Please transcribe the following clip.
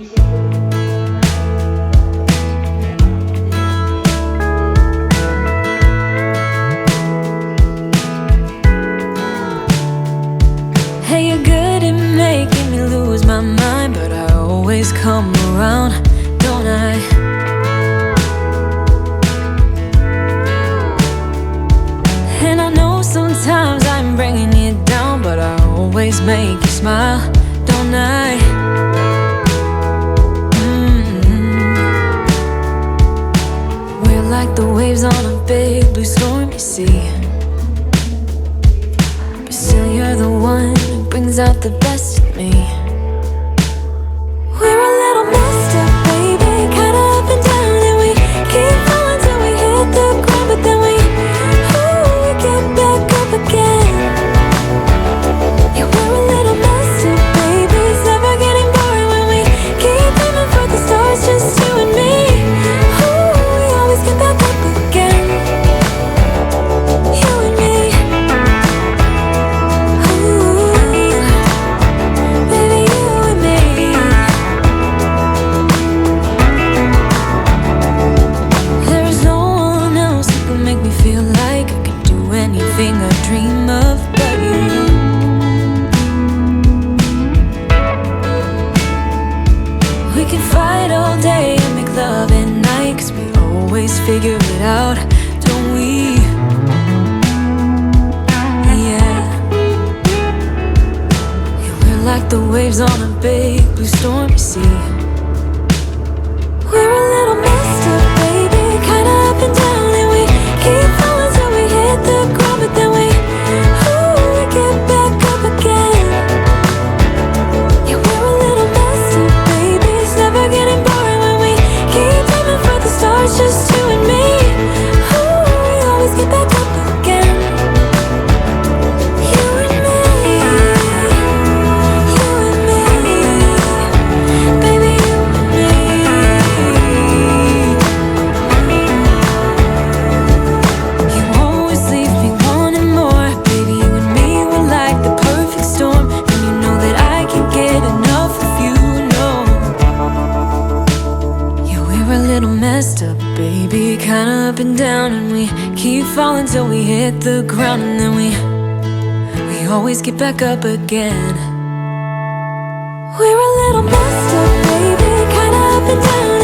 Hey, you're good at making me lose my mind, but I always come around, don't I? And I know sometimes I'm bringing you down, but I always make you smile, don't I? Waves on a big blue stormy sea. But still, you're the one who brings out the best in me. Can fight all day and make love at night, cause we always figure it out, don't we? Yeah. Yeah, we're like the waves on a big blue stormy sea. We're a little we're a little messed up, baby, kinda up and down, and we keep falling till we hit the ground, and then we we always get back up again. We're a little messed up, baby, kinda up and down,